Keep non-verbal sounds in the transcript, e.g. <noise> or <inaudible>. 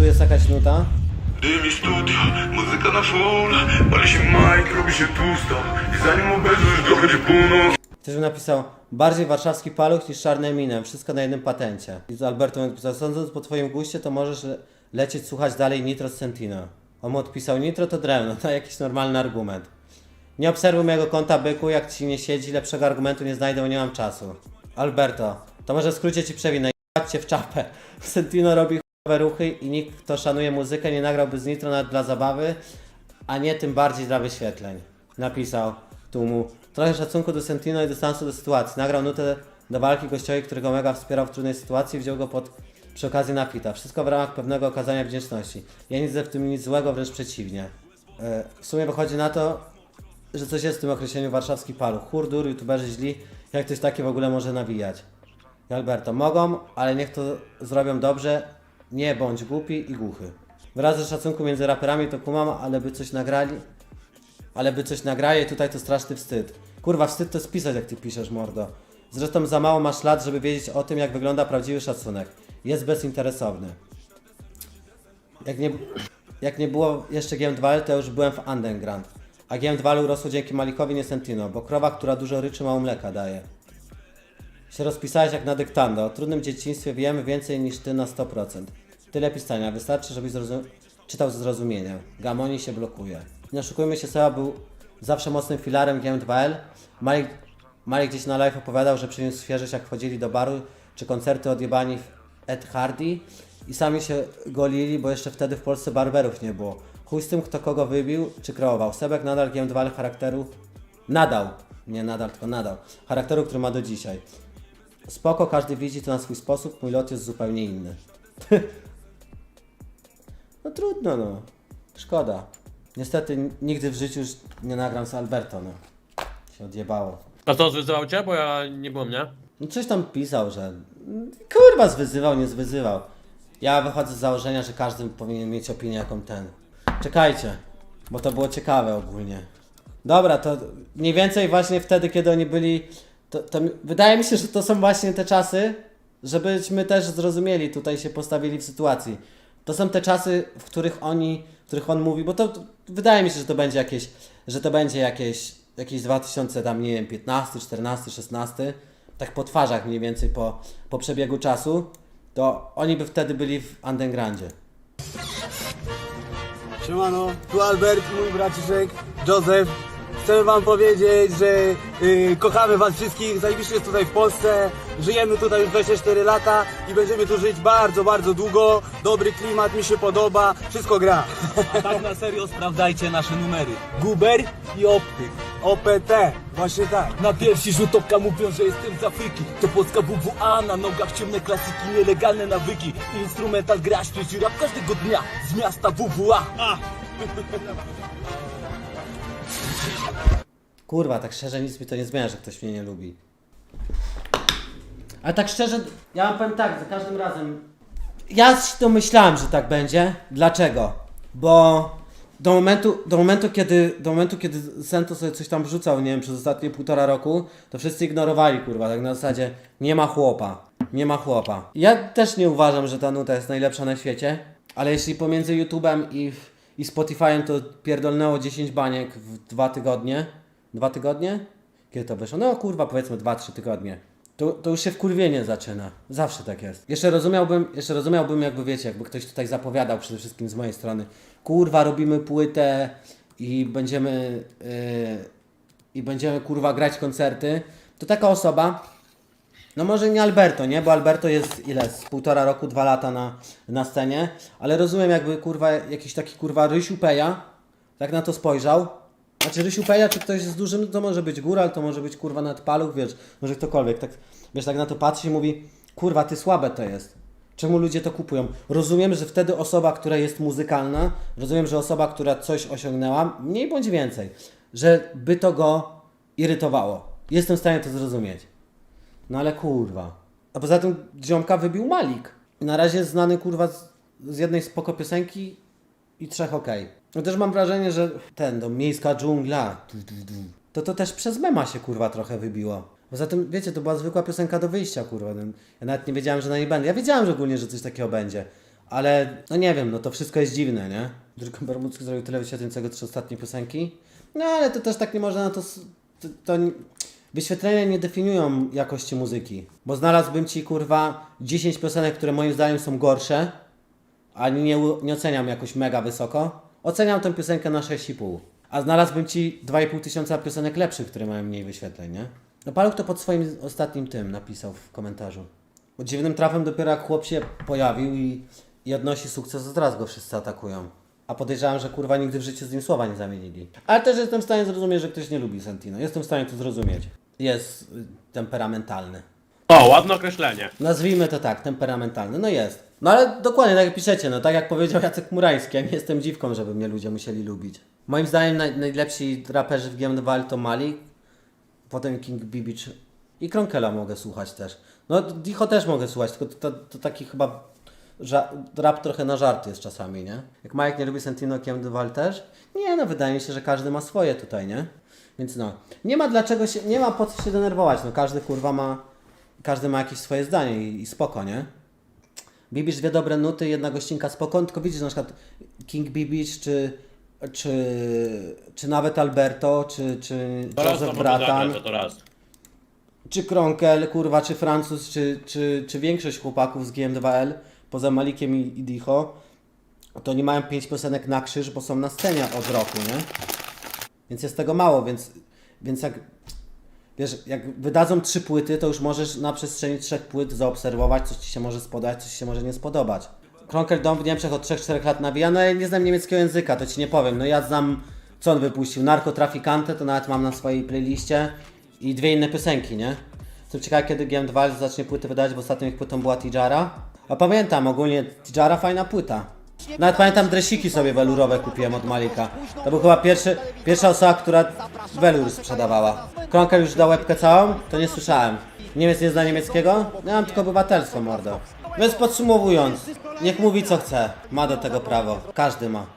tu jest jakaś nuta. Dymi studio, muzyka na full Pali się mic, robi się tłusto I zanim obejrzysz, dochodzi północ Ktoś mi napisał, bardziej warszawski paluch niż czarny Eminem, wszystko na jednym patencie. I z Alberto mi napisał, sądząc po twoim guście, to możesz le- lecieć słuchać dalej Nitro z Sentino. On mu odpisał, Nitro to drewno, <laughs> to jakiś normalny argument. Nie obserwuj mojego konta byku, jak ci nie siedzi, lepszego argumentu nie znajdę, nie mam czasu. Alberto, to może w skrócie ci przewinę, cię w czapę. <laughs> Sentino robi ruchy i nikt, kto szanuje muzykę, nie nagrałby z Nitro nawet dla zabawy, a nie tym bardziej dla wyświetleń. Napisał tu trochę szacunku do Sentino i dystansu do sytuacji. Nagrał nutę do walki gościowi, którego mega wspierał w trudnej sytuacji i wziął go pod przy okazji napita. Wszystko w ramach pewnego okazania wdzięczności. Ja nie widzę w tym nic złego, wręcz przeciwnie. E, W sumie wychodzi na to, że coś jest w tym określeniu warszawski paluch. Hurdur, youtuberzy źli, jak ktoś taki w ogóle może nawijać. Alberto, mogą, ale niech to zrobią dobrze, nie bądź głupi i głuchy. Wyrazy szacunku między raperami to kumam, ale by coś nagrali, ale by coś nagrali, tutaj to straszny wstyd. Kurwa, wstyd to spisać, jak ty piszesz, mordo. Zresztą za mało masz lat, żeby wiedzieć o tym, jak wygląda prawdziwy szacunek. Jest bezinteresowny. Jak nie, jak nie było jeszcze GM2L, to już byłem w Underground. A GM2L urosło dzięki Malikowi nie Sentino, bo krowa, która dużo ryczy, mało mleka daje. Się rozpisałeś jak na dyktando. O trudnym dzieciństwie wiemy więcej niż ty na 100%. Tyle pisania, wystarczy, żebyś zrozum- czytał ze zrozumieniem. Gamoni się blokuje. Nie oszukujmy się, Seba był zawsze mocnym filarem GM2L. Malik, Malik gdzieś na live opowiadał, że przyniósł świeżość jak wchodzili do baru, czy koncerty odjebani w Ed Hardy i sami się golili, bo jeszcze wtedy w Polsce barberów nie było. Chuj z tym, kto kogo wybił, czy kreował. Sebek nadal GM2L charakteru nadał, nie nadal, tylko nadał, charakteru, który ma do dzisiaj. Spoko, każdy widzi to na swój sposób, mój lot jest zupełnie inny. <laughs> no trudno, no. Szkoda. Niestety nigdy w życiu już nie nagram z Alberto, no. Się odjebało. A to zwyzywał cię? Bo ja nie byłem, nie? No coś tam pisał, że kurwa zwyzywał, nie zwyzywał. Ja wychodzę z założenia, że każdy powinien mieć opinię jaką ten. Czekajcie, bo to było ciekawe ogólnie. Dobra, to mniej więcej właśnie wtedy, kiedy oni byli, to, to mi- wydaje mi się, że to są właśnie te czasy, żebyśmy też zrozumieli, tutaj się postawili w sytuacji. To są te czasy, w których oni, w których on mówi, bo to, to wydaje mi się, że to będzie jakieś, że to będzie jakieś, jakieś 2000 tam, nie wiem, 15, 14, 16, tak po twarzach mniej więcej po, po przebiegu czasu, to oni by wtedy byli w undergroundzie. Siemano, tu Albert, mój braciszek, Józef. Chcemy wam powiedzieć, że y, kochamy was wszystkich, zajebiście jest tutaj w Polsce, żyjemy tutaj już 24 lata i będziemy tu żyć bardzo, bardzo długo. Dobry klimat, mi się podoba, wszystko gra. A tak na serio sprawdzajcie nasze numery. Guber i Optyk. OPT, właśnie tak. Na pierwszy rzut oka mówią, że jestem z Afryki. To polska WWA, na nogach ciemne klasyki, nielegalne nawyki. Instrumental gra, śmieci rap każdego dnia z miasta WWA. A! <laughs> Kurwa, tak szczerze nic mi to nie zmienia, że ktoś mnie nie lubi. Ale tak szczerze, ja wam powiem tak, za każdym razem. Ja się domyślałem, że tak będzie. Dlaczego? Bo do momentu, do momentu, kiedy, do momentu, kiedy Sento sobie coś tam wrzucał, nie wiem, przez ostatnie półtora roku, to wszyscy ignorowali, kurwa, tak na zasadzie nie ma chłopa, nie ma chłopa. Ja też nie uważam, że ta nuta jest najlepsza na świecie, ale jeśli pomiędzy YouTube'em i, i Spotify'em to pierdolnęło 10 baniek w dwa tygodnie, dwa tygodnie? Kiedy to wyszło? No kurwa, powiedzmy 2-3 tygodnie. To, to już się wkurwienie zaczyna. Zawsze tak jest. Jeszcze rozumiałbym, jeszcze rozumiałbym, jakby wiecie, jakby ktoś tutaj zapowiadał przede wszystkim z mojej strony. Kurwa, robimy płytę i będziemy yy, i będziemy kurwa grać koncerty. To taka osoba, no może nie Alberto, nie? Bo Alberto jest ile? Z półtora roku, dwa lata na, na scenie. Ale rozumiem jakby kurwa jakiś taki kurwa Rysiu Peja tak na to spojrzał. Znaczy Rysiu Peja, czy ktoś z dużym, to może być góral, to może być kurwa nad paluch, wiesz, może ktokolwiek. Tak, wiesz, tak na to patrzy i mówi, kurwa, ty słabe to jest. Czemu ludzie to kupują? Rozumiem, że wtedy osoba, która jest muzykalna, rozumiem, że osoba, która coś osiągnęła, mniej bądź więcej, że by to go irytowało. Jestem w stanie to zrozumieć. No ale kurwa. A poza tym ziomka wybił Malik. Na razie znany kurwa z, z jednej spoko piosenki i trzech okej. No też mam wrażenie, że ten, do miejska dżungla, to to też przez mema się kurwa trochę wybiło. Poza tym, wiecie, to była zwykła piosenka do wyjścia, kurwa. no, Ja nawet nie wiedziałem, że na niej będę. Ja wiedziałem, że ogólnie, że coś takiego będzie. Ale, no nie wiem, no to wszystko jest dziwne, nie? Drugą Bermudzki zrobił tyle wyświetleń, trzy ostatnie piosenki. No ale to też tak nie można na to... to, to Wyświetlenia nie definiują jakości muzyki. Bo znalazłbym ci, kurwa, 10 piosenek, które moim zdaniem są gorsze, a nie, nie oceniam jakoś mega wysoko. Oceniam tę piosenkę na 6,5. A znalazłbym ci 2,5 tysiąca piosenek lepszych, które mają mniej wyświetleń, nie? No Paluch to pod swoim ostatnim tym napisał w komentarzu. Bo dziwnym trafem dopiero jak chłop się pojawił i, i odnosi sukces, to teraz go wszyscy atakują. A podejrzewam, że kurwa nigdy w życiu z nim słowa nie zamienili. Ale też jestem w stanie zrozumieć, że ktoś nie lubi Santino. Jestem w stanie to zrozumieć. Jest y, temperamentalny. O, ładne określenie. Nazwijmy to tak, temperamentalny. No jest. No ale dokładnie tak jak piszecie, no tak jak powiedział Jacek Murański, ja nie jestem dziwką, żeby mnie ludzie musieli lubić. Moim zdaniem naj, najlepsi raperzy w GMDWL to Malik, potem King Bibicz i Kronkela mogę słuchać też. No Dicho też mogę słuchać, tylko to, to, to taki chyba rap trochę na żarty jest czasami, nie? Jak Mike nie lubi Sentino, GMDWL też? Nie, no wydaje mi się, że każdy ma swoje tutaj, nie? Więc no, nie ma dlaczego się, nie ma po co się denerwować, no każdy kurwa ma, każdy ma jakieś swoje zdanie i, i spoko, nie? Bibicz dwie dobre nuty, jedna gościnka spoko, tylko widzisz na przykład King Bibicz, czy, czy, czy nawet Alberto, czy, czy To raz Joseph to Bratan, Bratan. to raz. czy Kronkel, kurwa, czy Francuz, czy, czy, czy większość chłopaków z GM2L, poza Malikiem i, i Dicho, to nie mają pięć piosenek na krzyż, bo są na scenie od roku, nie? Więc jest tego mało, więc, więc jak, wiesz, jak wydadzą trzy płyty, to już możesz na przestrzeni trzech płyt zaobserwować, coś Ci się może spodobać, coś Ci się może nie spodobać. Kronkel Dom w Niemczech od 3-4 lat nawija, no ja nie znam niemieckiego języka, to Ci nie powiem. No ja znam, co on wypuścił, Narkotrafikante, to nawet mam na swojej playliście i dwie inne piosenki, nie? Jestem ciekawy, kiedy GM2 zacznie płyty wydawać, bo ostatnią ich płytą była Tijara. A pamiętam, ogólnie Tijara fajna płyta. Nawet pamiętam dresiki sobie welurowe kupiłem od Malika. To był chyba pierwszy, pierwsza osoba, która welur sprzedawała. Kronkel już dał łebkę całą? To nie słyszałem. Niemiec nie zna niemieckiego? Ja mam tylko obywatelstwo, mordo. Więc podsumowując, niech mówi co chce. Ma do tego prawo. Każdy ma.